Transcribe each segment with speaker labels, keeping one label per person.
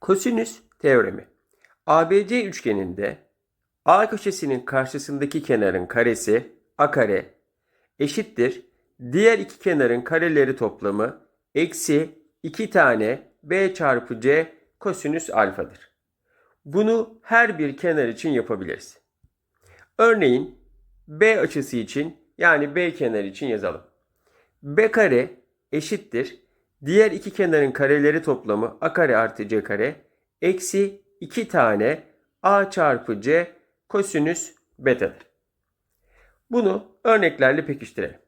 Speaker 1: Kosinüs teoremi. ABC üçgeninde A köşesinin karşısındaki kenarın karesi A kare eşittir. Diğer iki kenarın kareleri toplamı eksi 2 tane B çarpı C kosinüs alfadır. Bunu her bir kenar için yapabiliriz. Örneğin B açısı için yani B kenarı için yazalım. B kare eşittir. Diğer iki kenarın kareleri toplamı a kare artı c kare eksi 2 tane a çarpı c kosinüs betadır. Bunu örneklerle pekiştirelim.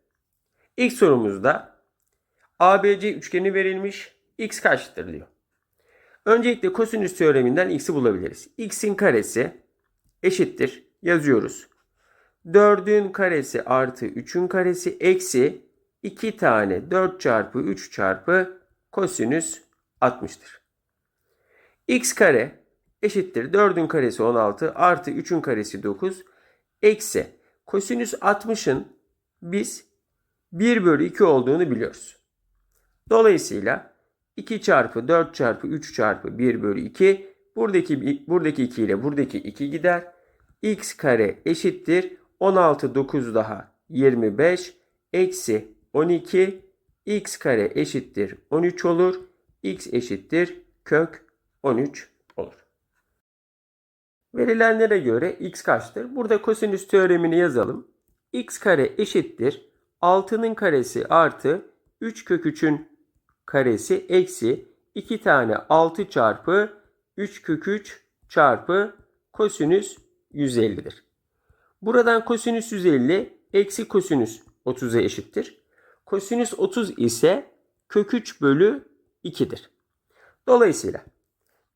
Speaker 1: İlk sorumuzda ABC üçgeni verilmiş. X kaçtır diyor. Öncelikle kosinüs teoreminden x'i bulabiliriz. x'in karesi eşittir. Yazıyoruz. 4'ün karesi artı 3'ün karesi eksi 2 tane 4 çarpı 3 çarpı kosinüs 60'tır. x kare eşittir 4'ün karesi 16 artı 3'ün karesi 9 eksi kosinüs 60'ın biz 1 bölü 2 olduğunu biliyoruz. Dolayısıyla 2 çarpı 4 çarpı 3 çarpı 1 bölü 2 buradaki, buradaki 2 ile buradaki 2 gider. x kare eşittir 16 9 daha 25 eksi 12 x kare eşittir 13 olur. x eşittir kök 13 olur. Verilenlere göre x kaçtır? Burada kosinüs teoremini yazalım. x kare eşittir 6'nın karesi artı 3 kök 3'ün karesi eksi 2 tane 6 çarpı 3 kök 3 çarpı kosinüs 150'dir. Buradan kosinüs 150 eksi kosinüs 30'a eşittir. Kosinüs 30 ise kök 3 bölü 2'dir. Dolayısıyla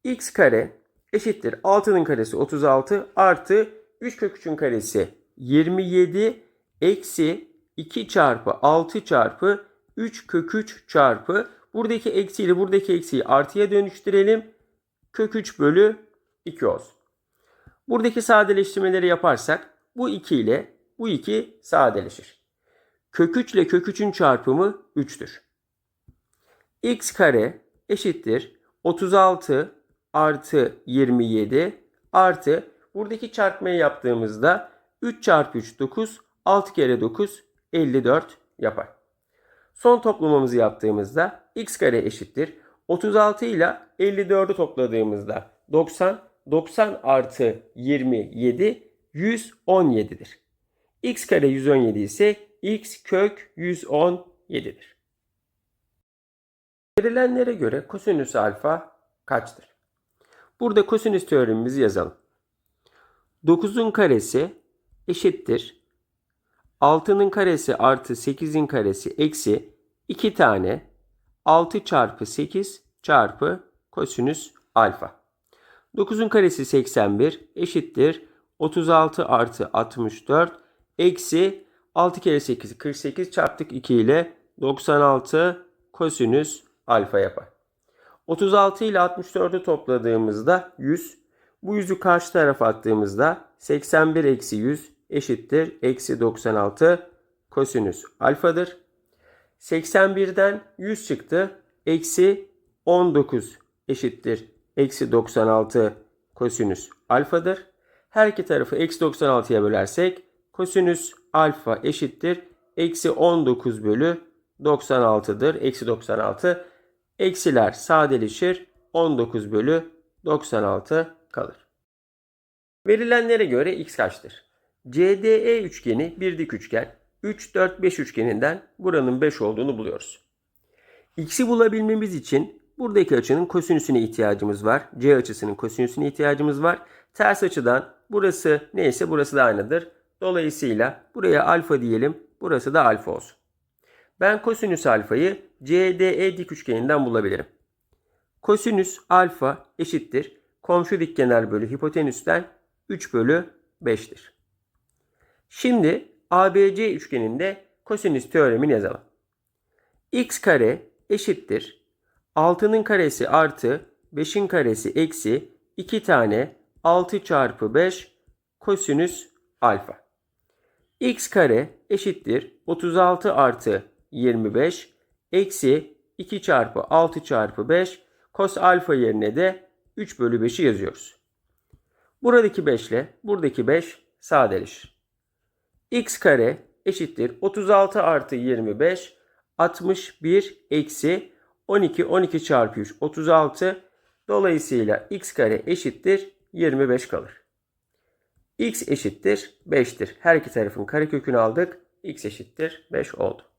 Speaker 1: x kare eşittir 6'nın karesi 36 artı 3 kök 3'ün karesi 27 eksi 2 çarpı 6 çarpı 3 kök 3 çarpı buradaki eksi ile buradaki eksiyi artıya dönüştürelim. Kök 3 bölü 2 olsun. Buradaki sadeleştirmeleri yaparsak bu 2 ile bu 2 sadeleşir. Kök 3 ile kök 3'ün çarpımı 3'tür. x kare eşittir 36 artı 27 artı buradaki çarpmayı yaptığımızda 3 çarpı 3 9 6 kere 9 54 yapar. Son toplamamızı yaptığımızda x kare eşittir 36 ile 54'ü topladığımızda 90 90 artı 27 117'dir. x kare 117 ise x kök 117'dir. Verilenlere göre kosinüs alfa kaçtır? Burada kosinüs teoremimizi yazalım. 9'un karesi eşittir. 6'nın karesi artı 8'in karesi eksi 2 tane 6 çarpı 8 çarpı kosinüs alfa. 9'un karesi 81 eşittir. 36 artı 64 eksi 6 kere 8 48 çarptık 2 ile 96 kosinüs alfa yapar. 36 ile 64'ü topladığımızda 100. Bu yüzü karşı tarafa attığımızda 81 eksi 100 eşittir. Eksi 96 kosinüs alfadır. 81'den 100 çıktı. Eksi 19 eşittir. Eksi 96 kosinüs alfadır. Her iki tarafı eksi 96'ya bölersek kosinüs alfa eşittir. Eksi 19 bölü 96'dır. Eksi 96. Eksiler sadeleşir. 19 bölü 96 kalır. Verilenlere göre x kaçtır? CDE üçgeni bir dik üçgen. 3, 4, 5 üçgeninden buranın 5 olduğunu buluyoruz. X'i bulabilmemiz için buradaki açının kosinüsüne ihtiyacımız var. C açısının kosinüsüne ihtiyacımız var. Ters açıdan burası neyse burası da aynıdır. Dolayısıyla buraya alfa diyelim. Burası da alfa olsun. Ben kosinüs alfayı CDE dik üçgeninden bulabilirim. Kosinüs alfa eşittir. Komşu dikkenar bölü hipotenüsten 3 bölü 5'tir. Şimdi ABC üçgeninde kosinüs teoremini yazalım. x kare eşittir. 6'nın karesi artı 5'in karesi eksi 2 tane 6 çarpı 5 kosinüs alfa. X kare eşittir 36 artı 25 eksi 2 çarpı 6 çarpı 5 kos alfa yerine de 3 bölü 5'i yazıyoruz. Buradaki 5 ile buradaki 5 sadeleşir. x kare eşittir 36 artı 25 61 eksi 12 12 çarpı 3 36 dolayısıyla x kare eşittir 25 kalır. X eşittir 5'tir. Her iki tarafın karekökünü aldık. x eşittir 5 oldu.